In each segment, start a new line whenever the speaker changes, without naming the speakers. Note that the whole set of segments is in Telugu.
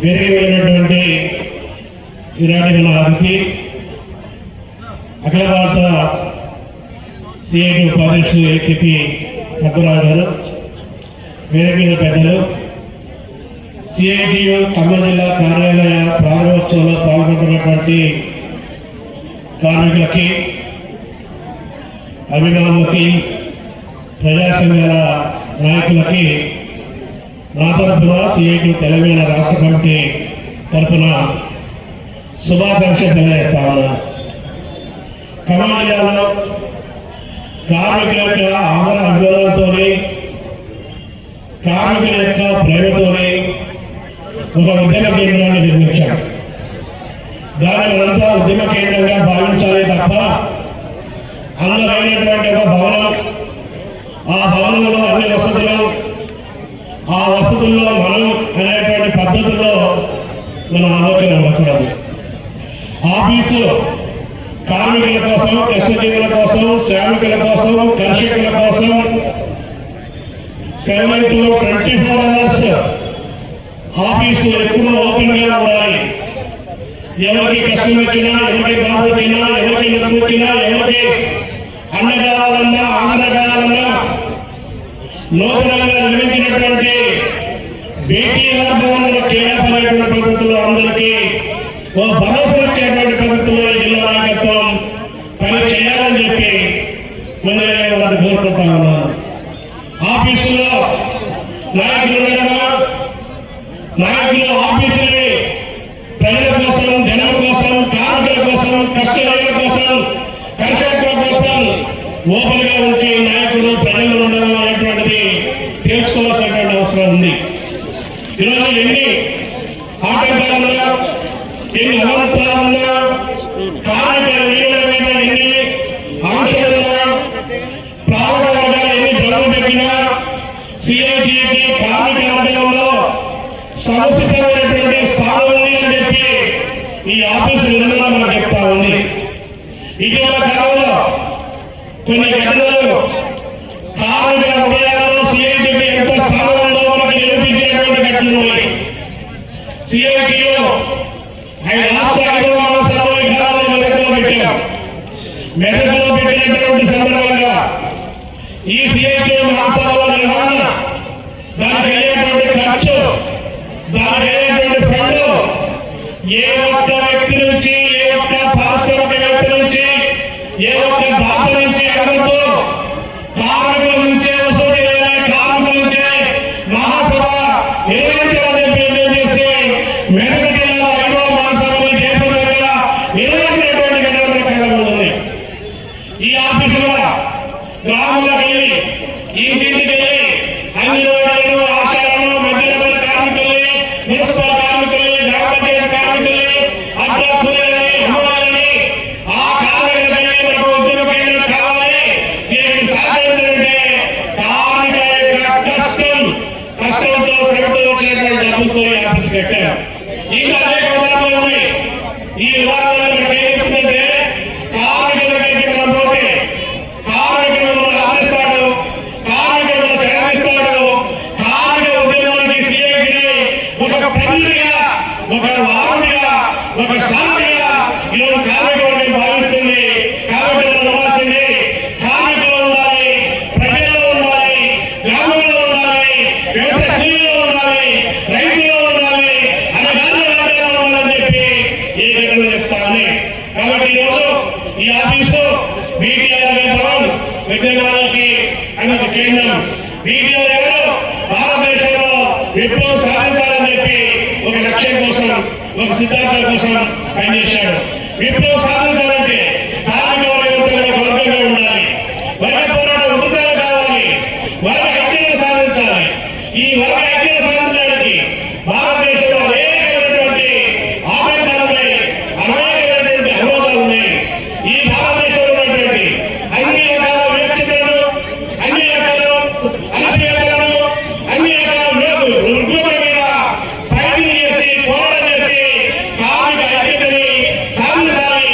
వేదికమైనటువంటి ఈనాటి మన అతిథి అఖిల భారత సిఐటి ఉపాధ్యక్షులు ఏకేపీ పద్మరాజు గారు వేరే మీద పెద్దలు సిఐటియు ఖమ్మం జిల్లా కార్యాలయ ప్రారంభోత్సవంలో పాల్గొంటున్నటువంటి కార్మికులకి అభిమానులకి ప్రజా సంఘాల నాయకులకి నా సిఐటి తెలంగాణ రాష్ట్ర కమిటీ తరఫున శుభాకాంక్షలు తెలియజేస్తా ఉన్నాను ఖమ్మం జిల్లాలో కార్మికుల యొక్క ఆదర అభిమానాలతోని కార్మికుల యొక్క ప్రేమతోని ఒక ఉద్యమ కేంద్రాన్ని నిర్మించాం. దాని మనంతా ఉద్యమ కేంద్రంగా భావించాలి తప్ప అందరైనటువంటి ఒక భవనం ఆ భవనంలో అన్ని వసతులు ఆ వసతుల్లో మనం అనేటువంటి పద్ధతిలో మన ఆలోచన ఉండకూడదు ఆఫీసు కార్మికుల కోసం కష్టజీవుల కోసం శ్రామికుల కోసం కర్షకుల కోసం seven to twenty four hours office ఎప్పుడు ఓపెన్గా ఉండాలి. ఎవరికి కష్టం వచ్చినా ఎవరికి బాధ వచ్చినా ఎవరికి నొప్పి వచ్చినా ఎవరికి అన్నగాలన్నా ఆనగాలన్నా నూతనంగా నిర్మించినటువంటి బేటీ భవనంలో కేటాపనేటువంటి పద్ధతిలో అందరికీ ఓ భరోసా ఇచ్చేటువంటి పద్ధతిలో జిల్లా నాయకత్వం పని చేయాలని చెప్పి ముందరే వారిని కోరుకుంటా ఉన్నాను. ఆఫీసులో నాయకులు ఉండడమా నాయకులు ఆఫీసుని ప్రజల కోసం జనం కోసం కార్మికుల కోసం కష్టజీవుల కోసం కర్షకుల కోసం ఓపెన్గా నాయకులు ప్రజలు ఉండడం అనేటువంటిది తెలుసుకోవాల్సినటువంటి అవసరం ఉంది. ఈరోజు ఎన్ని ఆటంకాలున్నా ఎన్ని అనంతాలున్నా కార్మిక వీరుల మీద ఎన్ని ఆంక్షలున్నా పాలక వర్గాలు ఎన్ని భ్రమలు పెట్టినా సిఐటికి కార్మిక వర్గంలో సముచితమైనటువంటి స్థానం ఉంది అని చెప్పి ఈ ఆఫీసు నిర్మాణం మనకు చెప్తా ఉంది. ఇటీవల కాలంలో కొన్ని ఘటనలు కార్మిక సిఐటికి ఎంత స్థానం మనకు నిరూపించినటువంటి ఘటనలు ఉన్నాయి. సిఐటిలో ఆయన రాష్ట్ర ఐదవ మహాసభ విధానాన్ని మెదకులో పెట్టాం మెదకులో పెట్టినటువంటి సందర్భంగా ఈ సిఐటి మహాసభల నిర్వహణ దానికి అయ్యేటువంటి ఖర్చు దానికి అయ్యేటువంటి ఫండ్ ఏ ఒక్క వ్యక్తి నుంచి ఏ ఒక్క పారిశ్రామిక ఏ ఒక్క నుంచి అడగదు కార్మికుల నుంచే వసూలు చేయాలి కార్మికుల నుంచే మహాసభ నిర్వహించాలని చెప్పి నిర్ణయం చేసి మెదక్ జిల్లాలో ఐదో మహాసభని జయప్రదంగా నిర్వహించినటువంటి ఘటన మన ఈ ఆఫీసులో గ్రామంలోకి వెళ్ళి ఈ వెళ్ళి అన్ని వాడలను ఆశాలను మధ్యలో కార్మికుల్ని మున్సిపల్ కార్మికుల్ని గ్రామ పంచాయతీ కార్మికుల్ని అడ్డ కూలీలని అమ్మవారిని ఆ కార్మికులకి మనకు ఉద్యోగ కేంద్రం కావాలి దీనికి సాధించాలంటే కార్మికుల యొక్క కష్టం కష్టంతో శ్రమతో వచ్చినటువంటి డబ్బుతో ఈ ఆఫీస్ కట్టారు ఇంకా అనేక ఉదాహరణలు ఉన్నాయి ఈ ఉదాహరణలు మనకి కార్మికుల దగ్గరికి మనం పోతే కార్మికులను ఆదరిస్తాడు కార్మికులను ప్రకటిస్తాడు కార్మిక ఉద్యమానికి ఒక ప్రతినిధిగా ఒక వారధిగా ఒక సారథిగా ఈరోజు కార్మిక వర్గం భావిస్తుంది. కాబట్టి మనం నమ్మాల్సింది కార్మికులు ఉండాలి ప్రజల్లో ఉండాలి గ్రామంలో ఉండాలి వ్యవసాయ కూలీలో ఉండాలి ఈ చెప్తా ఉన్నాయి కాబట్టి ఈరోజు ఈ ఆఫీసు బీటీఆర్ భవన్ విద్యాలయాలకి అనే ఒక కేంద్రం. బీటీఆర్ గారు భారతదేశంలో విప్లవం సాధించాలని చెప్పి ఒక లక్ష్యం కోసం ఒక సిద్ధాంతం కోసం పనిచేశాడు విప్లవం సాధించాలంటే కార్మిక వర్గంతో వర్గంగా ఉండాలి. వర్గ పోరాటం ఉంటుందా కావాలి వర్గ ఐక్యత సాధించాలి ఈ వర్గ ఐక్యత సాధించడానికి భారతదేశంలో అనేకమైనటువంటి ఆటంకాలు ఉన్నాయి అనేకమైనటువంటి అవరోధాలు ఉన్నాయి ఈ భారతదేశంలో ఉన్నటువంటి అన్ని రకాల వివక్షతలను అన్ని రకాల అణచివేతలను అన్ని రకాల రుగ్మతల మీద ఫైటింగ్ చేసి పోరాటం చేసి కార్మిక ఐక్యతని సాధించాలి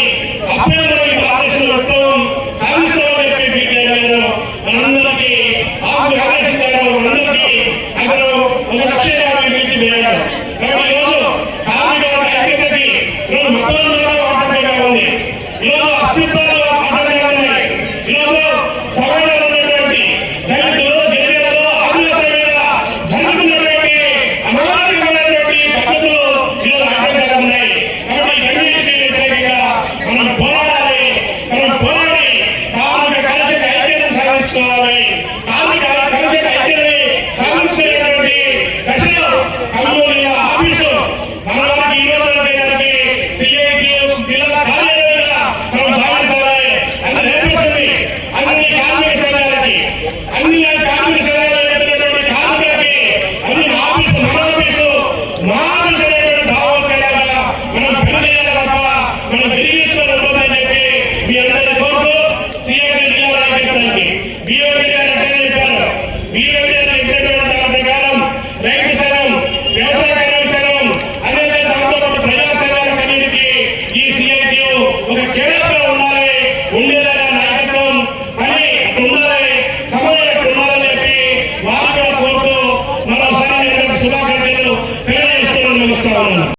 అప్పుడే మనం ఈ భారతదేశంలో మొత్తం సాధిస్తామని చెప్పి బీటీఆర్ గారు మనందరికీ ఆశ ఆదేశించారు మనందరికీ అతను ఒక కాబట్టి ఈరోజు కార్మికుల ఐక్యతకి ఈరోజు మతోన్మాద ఆటంకంగా ఉంది ఈరోజు అస్తిత్వాలు ఆటంకంగా ఉన్నాయి ఈరోజు సమాజంలో ఉన్నటువంటి దళితులు గిరిజనులు ఆదివాసుల మీద జరుగుతున్నటువంటి అమానకమైనటువంటి పద్ధతులు ఈరోజు ఆటంకంగా ఉన్నాయి కాబట్టి ఇవన్నిటికీ వ్యతిరేకంగా మనం పోరాడాలి మనం పోరాడి కార్మిక కలిసి ఐక్యత సాధించుకోవాలి కార్మిక కలిసి ఐక్యతని సాధించుకునేటువంటి దశలో కర్నూలు ఆఫీసు మన వారికి ఈ రోజు దానికి సిఐటి జిల్లా కార్యాలయంగా మనం భావించాలి అది నేర్పిస్తుంది అన్ని కార్మిక సంఘాలకి అన్ని కార్మిక సంఘాలు చెప్పినటువంటి కార్మికులకి అది మా ఆఫీసు మన ఆఫీసు మా ఆఫీసు అనేటువంటి భావోద్వేగాలుగా మనం పెద్దయ్యాలి తప్ప మనం తిరిగేసుకొని ఉంటుందని చెప్పి మీ అందరినీ కోరుతూ సిఐటి జిల్లా బీఓడి గారు అట్లనే చెప్పారు బీఓడి గారు చెప్పినటువంటి ప్రకారం రైతు